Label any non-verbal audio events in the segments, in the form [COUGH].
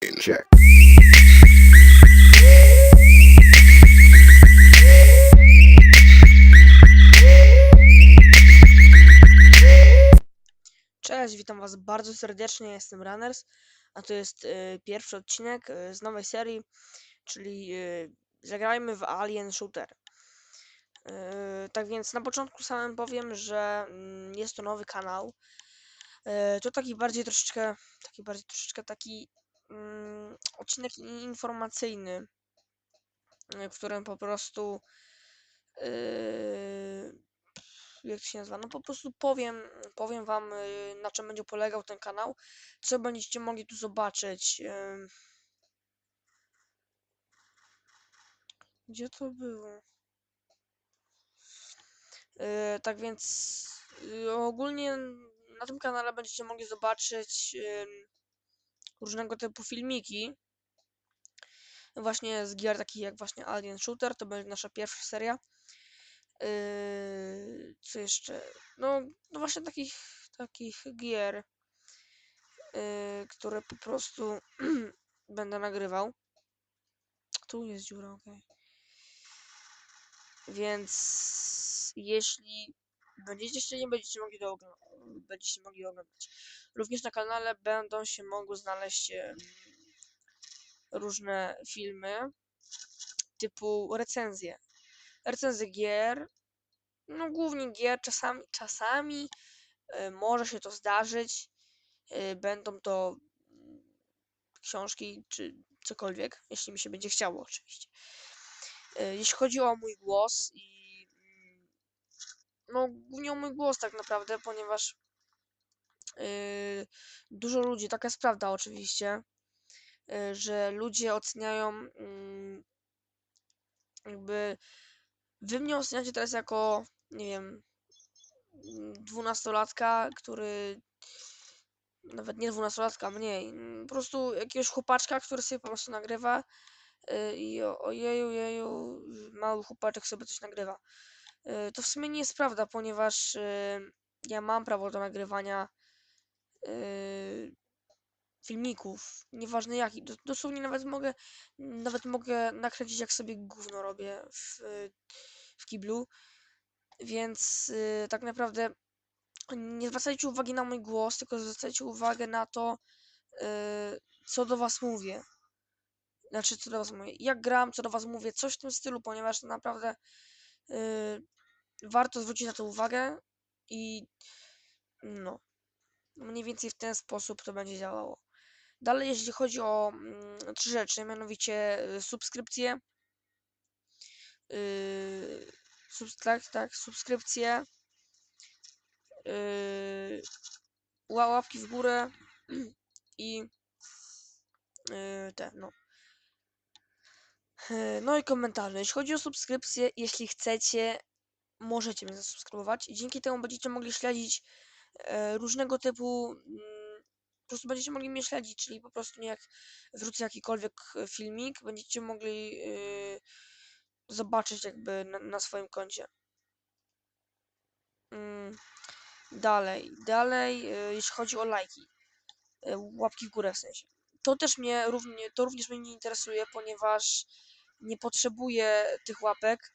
Check. Cześć, witam was bardzo serdecznie, jestem Runners, a to jest e, pierwszy odcinek e, z nowej serii, czyli e, zagrajmy w Alien Shooter. E, tak więc na początku samym powiem, że mm, jest to nowy kanał. E, to taki bardziej troszeczkę, taki bardziej troszeczkę taki mm, odcinek informacyjny, e, w którym po prostu e, jak to się nazywa, no po prostu powiem, powiem wam y, na czym będzie polegał ten kanał, co będziecie mogli tu zobaczyć. Gdzie to było? Y, tak więc y, ogólnie na tym kanale będziecie mogli zobaczyć ym, różnego typu filmiki. Właśnie z gier takich jak właśnie Alien Shooter, to będzie nasza pierwsza seria. Yy, co jeszcze? No, no właśnie takich, takich gier, yy, które po prostu [CLEARS THROAT] będę nagrywał. Tu jest dziura, okej. Więc jeśli będziecie chcieli, będziecie mogli oglądać. Będziecie mogli oglądać. Również na kanale będą się mogły znaleźć różne filmy typu recenzje. Recenzje gier, no głównie gier, czasami, czasami y, może się to zdarzyć. y, będą to mm, książki czy cokolwiek, jeśli mi się będzie chciało oczywiście. Y, jeśli chodzi o mój głos i no głównie o mój głos tak naprawdę, ponieważ y, dużo ludzi, taka jest prawda oczywiście, y, że ludzie oceniają mm, jakby wy mnie oceniacie teraz jako, nie wiem, dwunastolatka, który nawet nie dwunastolatka, mniej, mm, po prostu jakiegoś chłopaczka, który sobie po prostu nagrywa y, i ojeju, jeju, mały chłopaczek sobie coś nagrywa. Y, To w sumie nie jest prawda, ponieważ y, ja mam prawo do nagrywania y, filmików, nieważne jaki. Do- Dosłownie nawet mogę, nawet mogę nakręcić jak sobie gówno robię w, w kiblu, więc y, tak naprawdę nie zwracajcie uwagi na mój głos, tylko zwracajcie uwagę na to, y, co do was mówię. Znaczy, co do was mówię. Jak gram, co do was mówię, coś w tym stylu, ponieważ naprawdę y, warto zwrócić na to uwagę i no, mniej więcej w ten sposób to będzie działało. Dalej, jeśli chodzi o mm, trzy rzeczy, mianowicie y, subskrypcje, yy, subs tak, tak, subskrypcje, yy, ła- łapki w górę i yy, te, no. Yy, No i komentarze. Jeśli chodzi o subskrypcje, jeśli chcecie, możecie mnie zasubskrybować i dzięki temu będziecie mogli śledzić e, różnego typu. mm, Po prostu będziecie mogli mnie śledzić, czyli po prostu jak wrzucę jakikolwiek e, filmik, będziecie mogli yy, zobaczyć jakby na, na swoim koncie. Mm, Dalej, dalej, jeśli chodzi o lajki, łapki w górę w sensie. To też mnie równie, to również mnie nie interesuje, ponieważ nie potrzebuję tych łapek,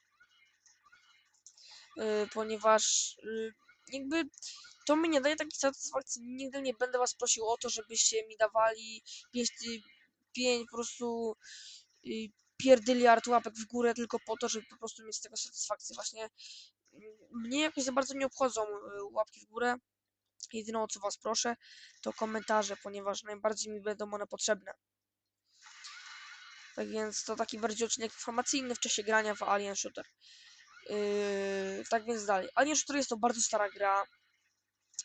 y, ponieważ y, jakby to mi nie daje takiej satysfakcji. Nigdy nie będę was prosił o to, żebyście mi dawali 5, 5 po prostu y, pierdyliard łapek w górę tylko po to, żeby po prostu mieć z tego satysfakcję. Właśnie mm, mnie jakoś za bardzo nie obchodzą łapki w górę. Jedyne o co was proszę to komentarze, ponieważ najbardziej mi będą one potrzebne. Tak więc to taki bardziej odcinek informacyjny w czasie grania w Alien Shooter. Yy, tak więc dalej. Alien Shooter jest to bardzo stara gra,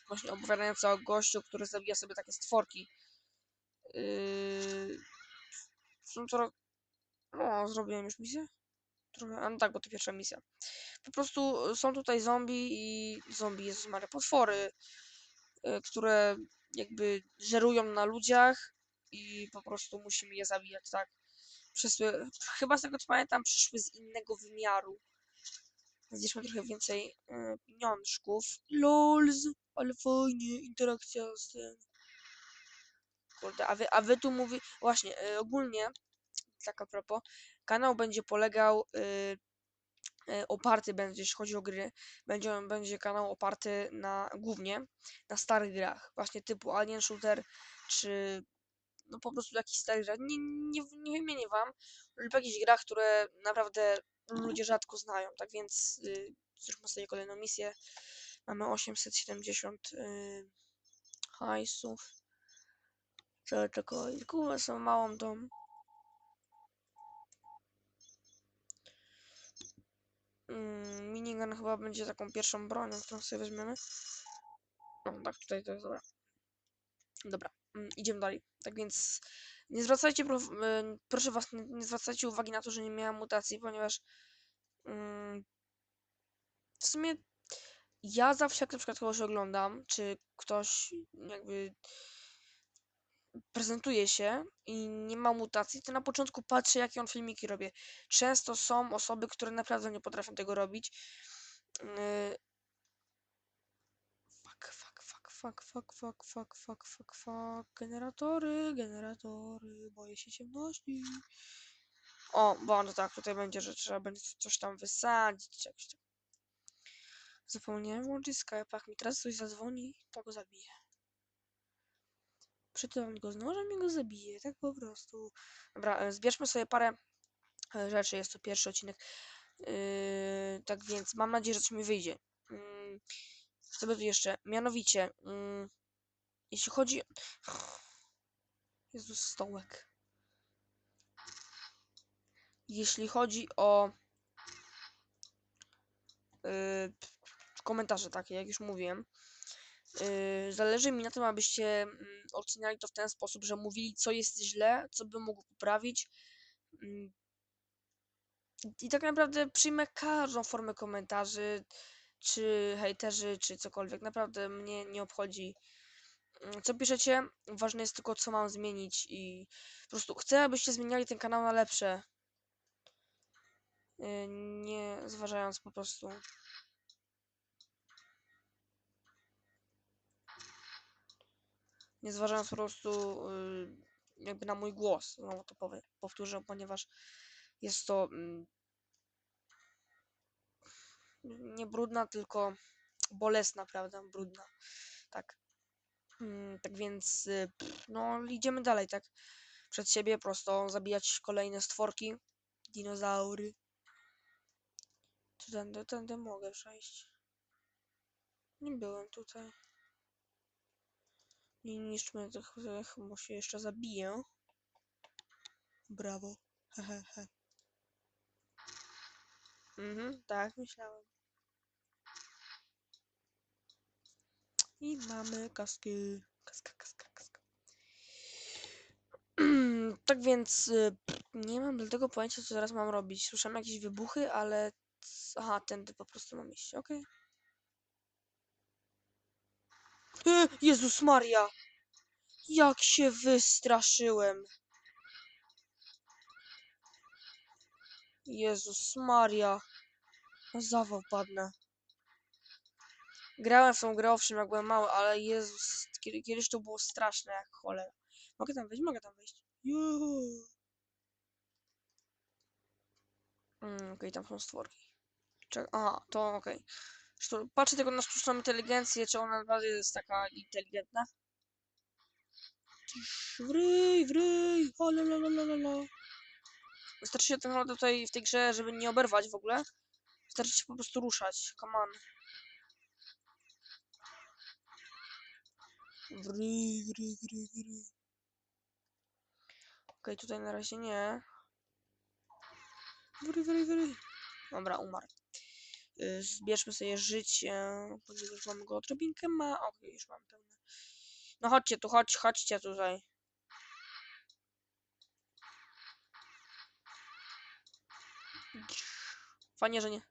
właśnie opowiadająca o gościu, który zabija sobie takie stworki. Yy, są to... No, zrobiłem już misję? Trochę, a no tak, bo to pierwsza misja. Po prostu są tutaj zombie i zombie, Jezus Maria, potwory, y, które jakby żerują na ludziach i po prostu musimy je zabijać, tak? Przyszły, chyba z tego co pamiętam, przyszły z innego wymiaru. Zjedźmy trochę więcej y, pieniążków. LOLZ, ale fajnie, interakcja z tym. Kurde, a wy, a wy tu mówi... Właśnie, y, ogólnie, tak a propos, kanał będzie polegał... Y, oparty będzie, jeśli chodzi o gry, będzie, będzie kanał oparty na głównie na starych grach, właśnie typu Alien Shooter, czy no po prostu jakiś stary grach. Nie, nie, nie wymienię wam, lub jakichś grach, które naprawdę ludzie rzadko znają, tak więc y, zróbmy sobie kolejną misję. Mamy 870 y, hajsów. Trzeba tylko kurwa są małą tą. Mm, minigun chyba będzie taką pierwszą bronią, którą sobie weźmiemy. No tak, tutaj to jest dobra. Dobra, idziemy dalej. Tak więc nie zwracajcie, y, proszę was, nie, zwracajcie uwagi na to, że nie miałam mutacji, ponieważ mm, w sumie ja zawsze jak na przykład kogoś oglądam, czy ktoś jakby prezentuje się i nie ma mutacji, to na początku patrzę, jakie on filmiki robię. Często są osoby, które naprawdę nie potrafią tego robić fuck, fuck, fuck, fuck, fuck, fuck, fuck. Generatory, generatory, boję się ciemności. O, bo no tak, tutaj będzie, że trzeba będzie coś tam wysadzić, jakoś tam. Zapomniałem włączyć Skype, jak mi teraz coś zadzwoni, to go zabiję. Przytyłam go z nożem i go zabiję, tak po prostu. Dobra, e, zbierzmy sobie parę e, rzeczy, jest to pierwszy odcinek. Yy, tak więc mam nadzieję, że coś mi wyjdzie. Yy, co by tu jeszcze? Mianowicie, yy, jeśli chodzi... Jezus, stołek. Jeśli chodzi o yy, komentarze takie, jak już mówiłem, Yy, zależy mi na tym, abyście mm, oceniali to w ten sposób, że mówili, co jest źle, co bym mógł poprawić. Mm. I tak naprawdę przyjmę każdą formę komentarzy, czy hejterzy, czy cokolwiek. Naprawdę mnie nie obchodzi, mm, co piszecie. Ważne jest tylko, co mam zmienić i po prostu chcę, abyście zmieniali ten kanał na lepsze. Yy, Nie zważając po prostu nie zważając po prostu y, jakby na mój głos, znowu to powtórzę, ponieważ jest to mm, nie brudna, tylko bolesna, prawda? Brudna. Tak. Mm, tak więc, y, no, idziemy dalej, tak? Przed siebie prosto zabijać kolejne stworki, dinozaury. Tędy, tędy mogę przejść? Nie byłem tutaj. Nie niszczmy tych, tych bo się jeszcze zabiję. Brawo. Hehehe. Mhm, tak myślałem. I mamy kaskę. Kaska, kaska, kaska. [CLEARS THROAT] tak więc y, nie mam dlatego pojęcia, co teraz mam robić. Słyszałem jakieś wybuchy, ale... Aha, tędy po prostu mam iść, okej. E, Jezus Maria! Jak się wystraszyłem! Jezus Maria! Na zawał padnę. Grałem w tą grę owszem jak byłem mały, ale Jezus, kiedy, kiedyś to było straszne jak cholera. Mogę tam wejść? Mogę tam wejść. Juhu. Mm, okej, tam są stworki. Aha, to okej. Okay. Patrzę tylko na sztuczną inteligencję, czy ona naprawdę jest taka inteligentna. Wryj, wryj, la. Wystarczy się tak naprawdę tutaj w tej grze, żeby nie oberwać w ogóle. Wystarczy się po prostu ruszać. Come on. Wryj, wryj, wryj, wryj. Okej, tutaj na razie nie. Wryj, wryj, wryj. Dobra, umarł. Y, Zbierzmy sobie życie, ponieważ mamy go odrobinkę ma. Okej, już mam pełne. No chodźcie tu, chodź, chodźcie tutaj. Fajnie, że nie.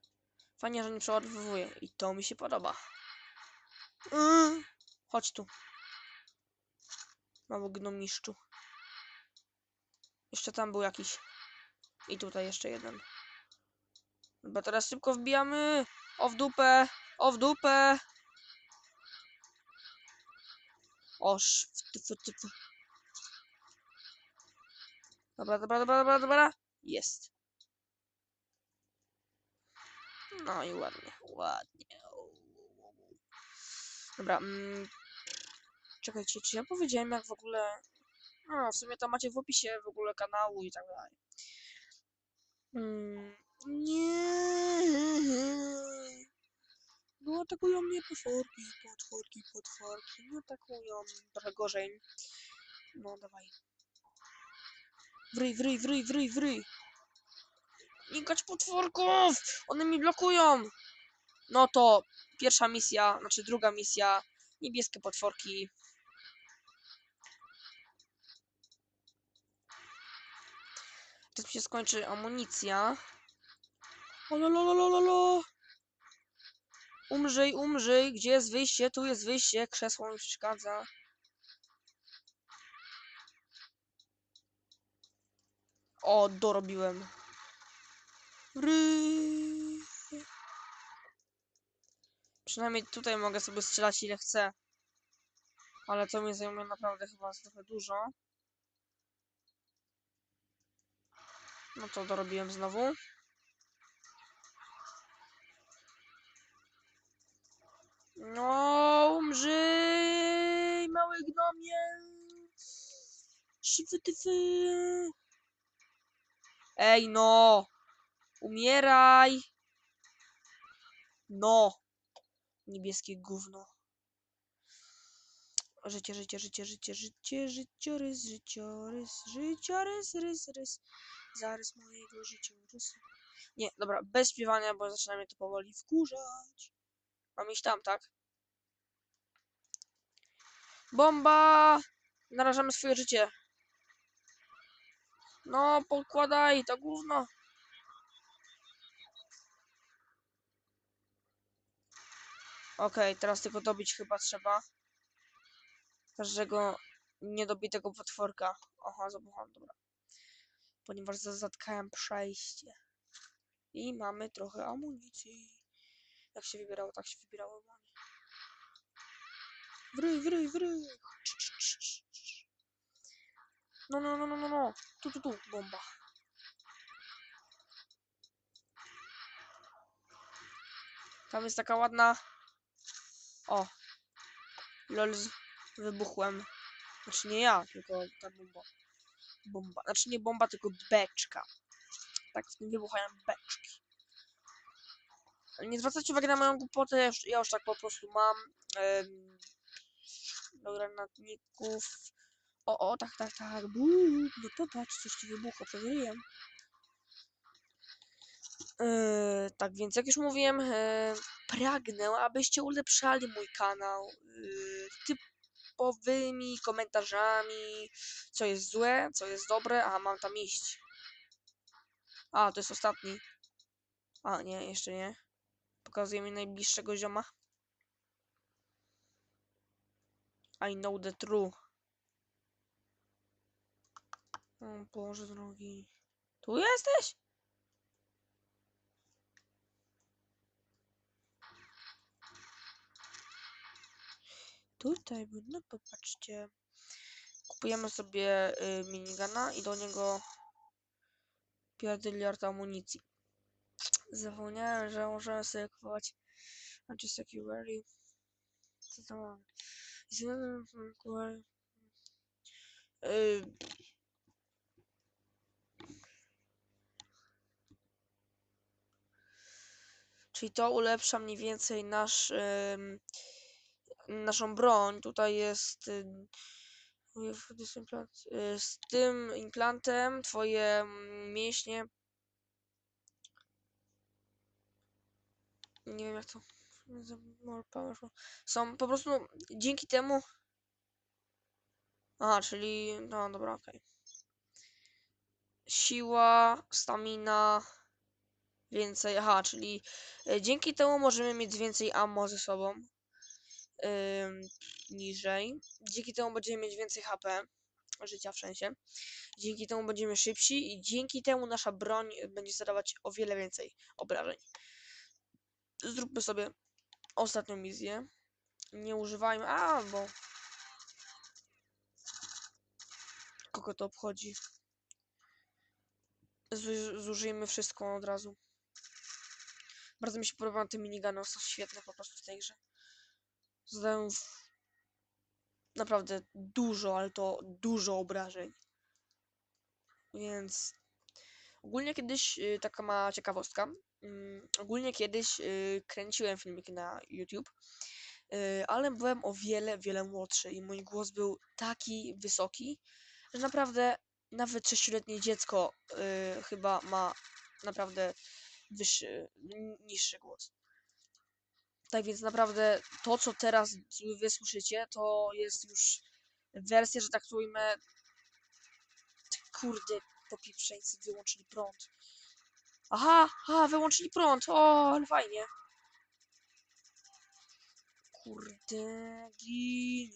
Fajnie, że nie przeładowuje. I to mi się podoba. Mm. Chodź tu. Mały gnomiszczu. Jeszcze tam był jakiś. I tutaj jeszcze jeden. Chyba teraz szybko wbijamy. O w dupę. O w dupę. O sz... w tyfy, tyfy. Dobra, dobra, dobra, dobra, dobra. Jest. No i ładnie, ładnie. Dobra, mm, czekajcie, czy ja powiedziałem jak w ogóle... No, w sumie to macie w opisie w ogóle kanału i tak dalej. Mm, nie. No, atakują mnie potworki, potworki, potworki. No, atakują trochę gorzej. No, dawaj. Wryj, wryj, wryj, wryj, wryj. Nie potworków! One mi blokują! No to pierwsza misja, znaczy druga misja. Niebieskie potworki. Teraz mi się skończy amunicja. Olololololo. Umrzyj, umrzyj. Gdzie jest wyjście? Tu jest wyjście. Krzesło mi przeszkadza. O, dorobiłem. Ry. Przynajmniej tutaj mogę sobie strzelać ile chcę. Ale to mi zajmie naprawdę chyba trochę dużo. No to dorobiłem znowu. No, umrzyj, mały gnomie. Szyfy tyfy. Ej, no. Umieraj. No. Niebieskie gówno. Życie, życie, życie, życie, życie, życiorys, życiorys, życiorys, rys, rys. Zarys mojego życiorysu. Nie, dobra, bez śpiewania, bo zaczyna mnie to powoli wkurzać. Mam iść tam, tak? Bomba! Narażamy swoje życie. No, podkładaj to gówno. Okej, teraz tylko dobić chyba trzeba. Każdego niedobitego potworka. Aha, zabucham, dobra. Ponieważ za- zatkałem przejście. I mamy trochę amunicji. Jak się wybierało, tak się wybierało. broń. Wryj, wryj, wryj. No, no, no, no, no, no. Tu, tu, tu, bomba. Tam jest taka ładna... O. Lol, wybuchłem. Znaczy nie ja, tylko ta bomba. Bomba. Znaczy nie bomba, tylko beczka. Tak, wybuchają beczki. Nie zwracajcie uwagi na moją głupotę, ja już, tak po prostu mam. Em, do granatników. O, o, tak, tak, tak. Buu, no popatrz, coś ci wybucha przed ryjem. Yy, tak więc, jak już mówiłem, yy, pragnę, abyście ulepszali mój kanał yy, typowymi komentarzami, co jest złe, co jest dobre, a mam tam iść. A, to jest ostatni. A, nie, jeszcze nie. Pokazuje mi najbliższego zioma. I know the true. O Boże drogi. Tu jesteś? Tutaj, no popatrzcie. Kupujemy sobie y, minigana i do niego pierdyliard amunicji. Zapomniałem, że możemy sobie kupować anti-security. Co to mamy? Y, Czyli to ulepsza mniej więcej nasz, ym, naszą broń. Tutaj jest y, y, z tym implantem twoje mm, mięśnie. Nie wiem jak to. Są po prostu dzięki temu. Aha, czyli. No dobra, okej. Siła, stamina, więcej. Aha, czyli e, dzięki temu możemy mieć więcej ammo ze sobą. Niżej. Dzięki temu będziemy mieć więcej HP. Życia w sensie. Dzięki temu będziemy szybsi i dzięki temu nasza broń będzie zadawać o wiele więcej obrażeń. Zróbmy sobie ostatnią misję. Nie używajmy. A, bo. Kogo to obchodzi? zu- zużyjmy wszystko od razu. Bardzo mi się podobają te minigany, są świetne po prostu w tej grze. W- naprawdę dużo, ale to dużo obrażeń. Więc ogólnie kiedyś y, taka mała ciekawostka. Mm, ogólnie kiedyś y, kręciłem filmiki na YouTube, y, ale byłem o wiele, wiele młodszy i mój głos był taki wysoki, że naprawdę nawet sześcioletnie dziecko y, chyba ma naprawdę wyższy, niższy głos. Tak więc naprawdę to, co teraz wy słyszycie, to jest już wersja, że tak to. Kurde, popieprzeńcy wyłączyli prąd. Aha, aha, wyłączyli prąd. O, ale fajnie. Kurde, gin.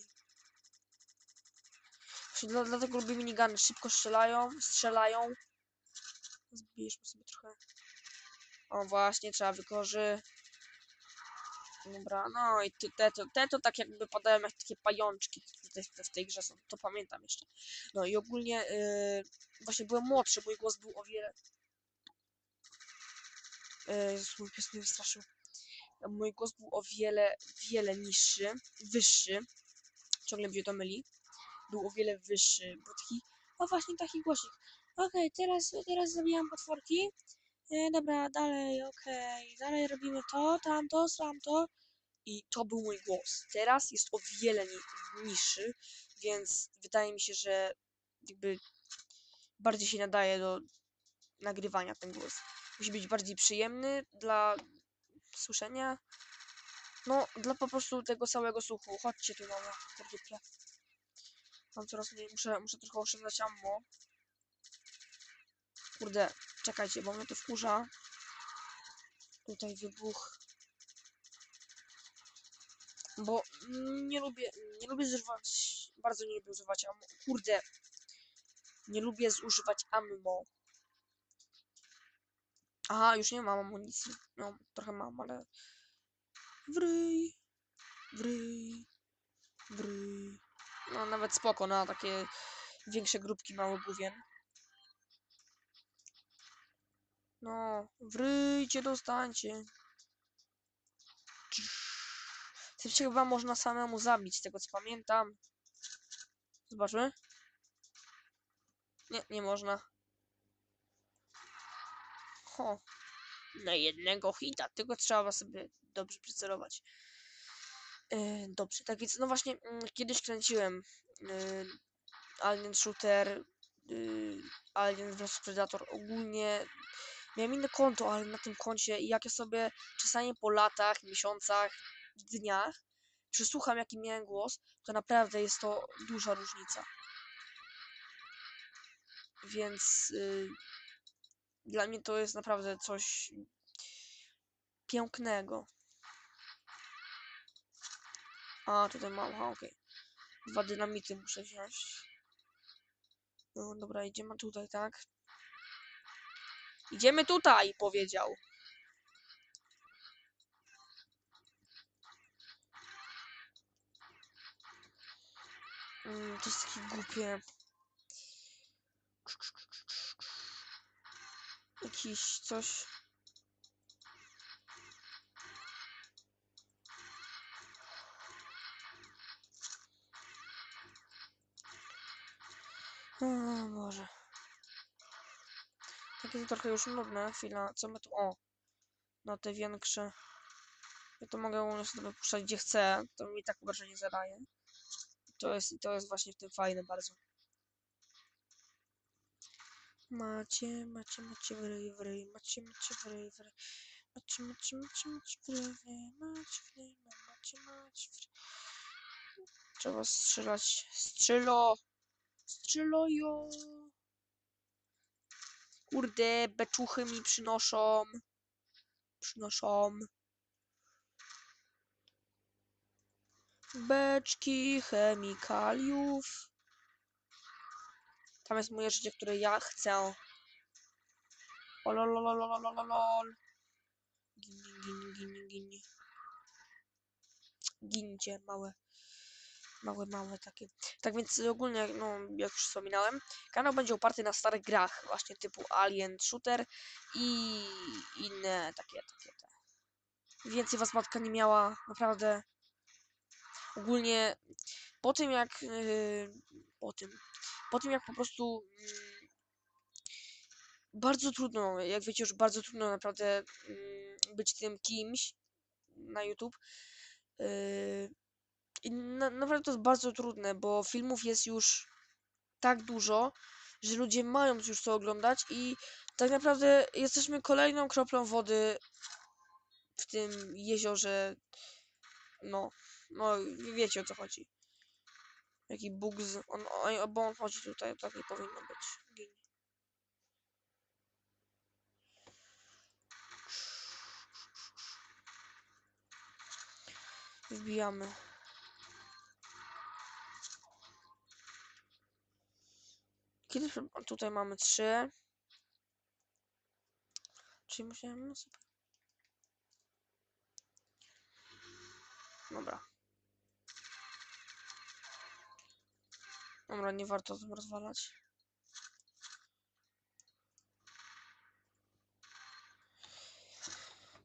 Dla, dlatego lubię minigany. Szybko strzelają, strzelają. Zbierzmy sobie trochę. O, właśnie, trzeba wykorzy. Dobra, no i te, to, te to tak jakby padają jak takie pajączki tutaj w, tej grze są, to pamiętam jeszcze. No i ogólnie yy, właśnie byłem młodszy, mój głos był o wiele... Yy, mój pies mnie wystraszył. Mój głos był o wiele, wiele niższy, wyższy. Ciągle mnie to myli. Był o wiele wyższy, bo taki... O właśnie, taki głosik. Okej, teraz, teraz zabijam potworki. E, dobra, dalej, okej. Dalej robimy to, tamto, tamto. I to był mój głos. Teraz jest o wiele ni niższy, więc wydaje mi się, że jakby bardziej się nadaje do nagrywania ten głos. Musi być bardziej przyjemny dla słyszenia. No, dla po prostu tego całego słuchu. Chodźcie tu, kurde. Mam coraz mniej, muszę, muszę trochę oszczędzać ammo. Kurde, czekajcie, bo mnie to wkurza. Tutaj wybuch. Bo nie lubię, nie lubię zużywać, bardzo nie lubię używać ammo. Kurde, nie lubię zużywać ammo. Aha, już nie mam amunicji. No, trochę mam, ale... Wryj, wryj, wryj. No, nawet spoko na takie większe grupki mały główien. No, wryjcie, dostańcie. Tym chyba można samemu zabić, z tego co pamiętam. Zobaczmy. Nie, nie można. Ho. Na jednego hita, tylko trzeba sobie dobrze przycelować. Yy, dobrze, tak więc, no właśnie, mm, kiedyś kręciłem yy, Alien Shooter, yy, Alien vs Predator. Ogólnie miałem inne konto, ale na tym koncie, jak ja sobie czasami po latach, miesiącach, dniach przysłucham, jaki miałem głos, to naprawdę jest to duża różnica. Więc yy, dla mnie to jest naprawdę coś pięknego. A, tutaj mam, aha, okej. Dwa dynamity muszę wziąć. No dobra, idziemy tutaj, tak? Idziemy tutaj, powiedział. Mm, to jest takie głupie. Jakiś coś. O Boże. Takie to trochę już nudne. Chwila, co my tu... O! Na te większe. Ja to mogę u sobie puszczać gdzie chcę. To mi tak obrażenie zadaje. To jest, to jest właśnie w tym fajne bardzo. Macie, macie, macie wryj, wryj, macie, macie wryj, wryj. Macie, macie, macie, macie wryj, wryj, macie wryj, macie, macie wryj. Trzeba strzelać. Strzylo! Strzylojo! Kurde, beczuchy mi przynoszą. Przynoszą. Beczki chemikaliów. Tam jest moje życie, które ja chcę. Olololololololol. Gin, gin, gin, gin. Gincie, małe. Małe, małe takie. Tak więc ogólnie, no jak już wspominałem, kanał będzie oparty na starych grach, właśnie typu Alien, Shooter i inne takie, takie te. Więcej was matka nie miała, naprawdę. Ogólnie po tym jak, yy, po tym, po tym jak po prostu mm, bardzo trudno, jak wiecie już bardzo trudno naprawdę mm, być tym kimś na YouTube. Yy, i na, naprawdę to jest bardzo trudne, bo filmów jest już tak dużo, że ludzie mają już co oglądać i tak naprawdę jesteśmy kolejną kroplą wody w tym jeziorze. No, no wiecie o co chodzi. Jaki bóg z... On, on, bo on chodzi tutaj, tak nie powinno być. Wbijamy. Kiedy tutaj mamy trzy. Czyli musiałem. No super. Dobra. Dobra, nie warto tym rozwalać.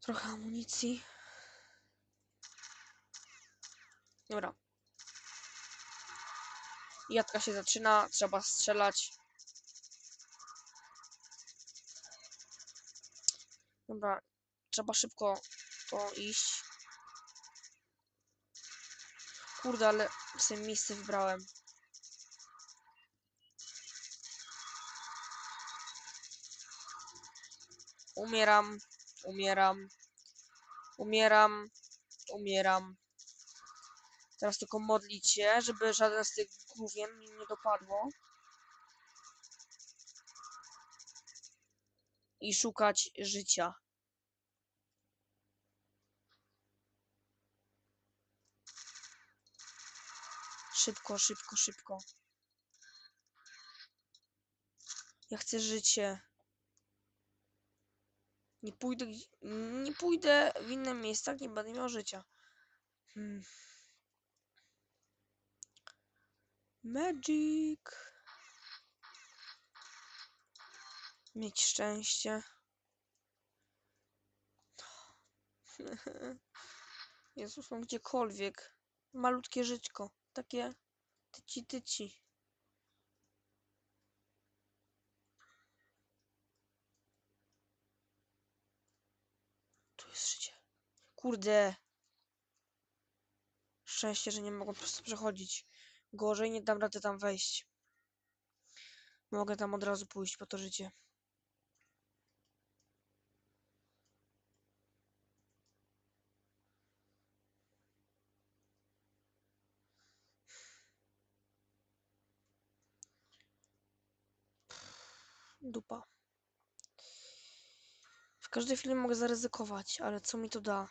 Trochę amunicji. Dobra. Jadka się zaczyna, trzeba strzelać. Dobra, trzeba szybko to iść. Kurde, ale sobie miejsce wybrałem. Umieram, umieram, umieram, umieram. Teraz tylko modlić się, żeby żaden z tych główien mi nie dopadło. I szukać życia. Szybko, szybko, szybko. Ja chcę życie. Nie pójdę, nie pójdę w inne miejsca, nie będę miał życia. Hmm. Magic. Mieć szczęście. [LAUGHS] Jezus, no gdziekolwiek. Malutkie żyćko. Takie tyci tyci. Tu jest życie. Kurde. Szczęście, że nie mogą po prostu przechodzić. Gorzej, nie dam rady tam wejść. Mogę tam od razu pójść po to życie. Dupa. W każdej chwili mogę zaryzykować, ale co mi to da?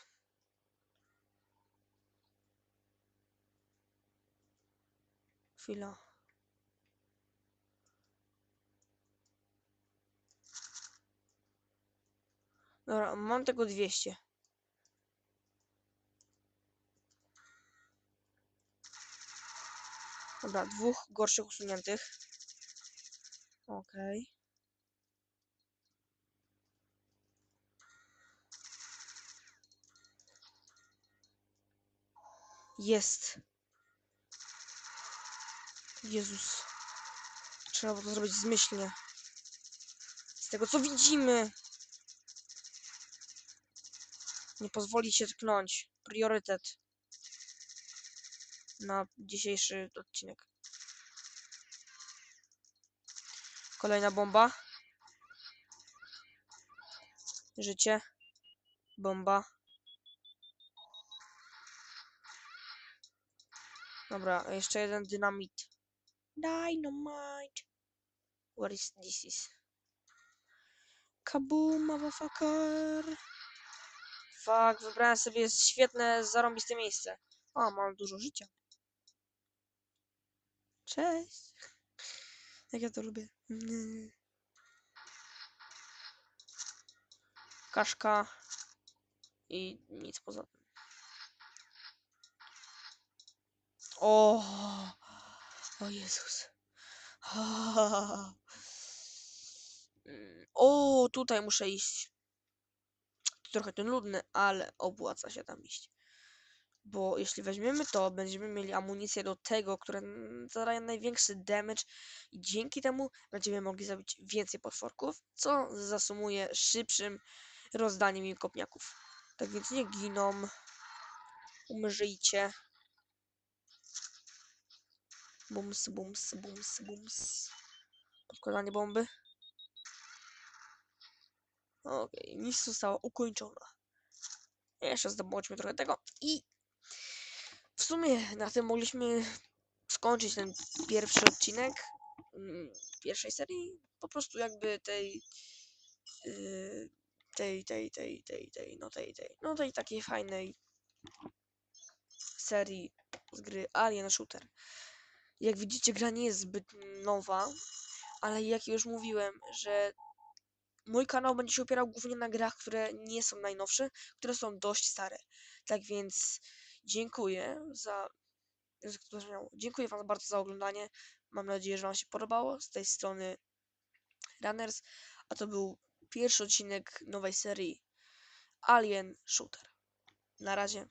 Chwila. Dobra, mam tego 200. Dobra, dwóch gorszych usuniętych. Okej. Jest. Jezus. Trzeba było to zrobić zmyślnie. Z tego co widzimy. Nie pozwolić się tknąć. Priorytet. Na dzisiejszy odcinek. Kolejna bomba. Życie. Bomba. Dobra, jeszcze jeden dynamit. Dynamite. What is this is? Kaboom, motherfucker. Fuck, wybrałem sobie świetne, zarąbiste miejsce. O, mam dużo życia. Cześć. Jak ja to lubię. Mm. Kaszka. I nic poza tym. O, o Jezus. O, tutaj muszę iść. Trochę ten ludny, ale opłaca się tam iść. Bo jeśli weźmiemy to, będziemy mieli amunicję do tego, które zadaje największy damage i dzięki temu będziemy mogli zabić więcej potworków, co zasumuje szybszym rozdaniem im kopniaków. Tak więc nie giną. Umrzyjcie. Bums, bums, bums, bums. Podkładanie bomby. Okej, misja została ukończona. Jeszcze zdobądźmy trochę tego i w sumie na tym mogliśmy skończyć ten pierwszy odcinek mm, pierwszej serii. Po prostu jakby tej yy, tej, tej, tej, tej, tej, no tej, tej, no tej takiej fajnej serii z gry Alien Shooter. Jak widzicie, gra nie jest zbyt nowa, ale jak już mówiłem, że mój kanał będzie się opierał głównie na grach, które nie są najnowsze, które są dość stare. Tak więc dziękuję za. Dziękuję Wam bardzo za oglądanie. Mam nadzieję, że Wam się podobało. Z tej strony Runners, a to był pierwszy odcinek nowej serii Alien Shooter. Na razie.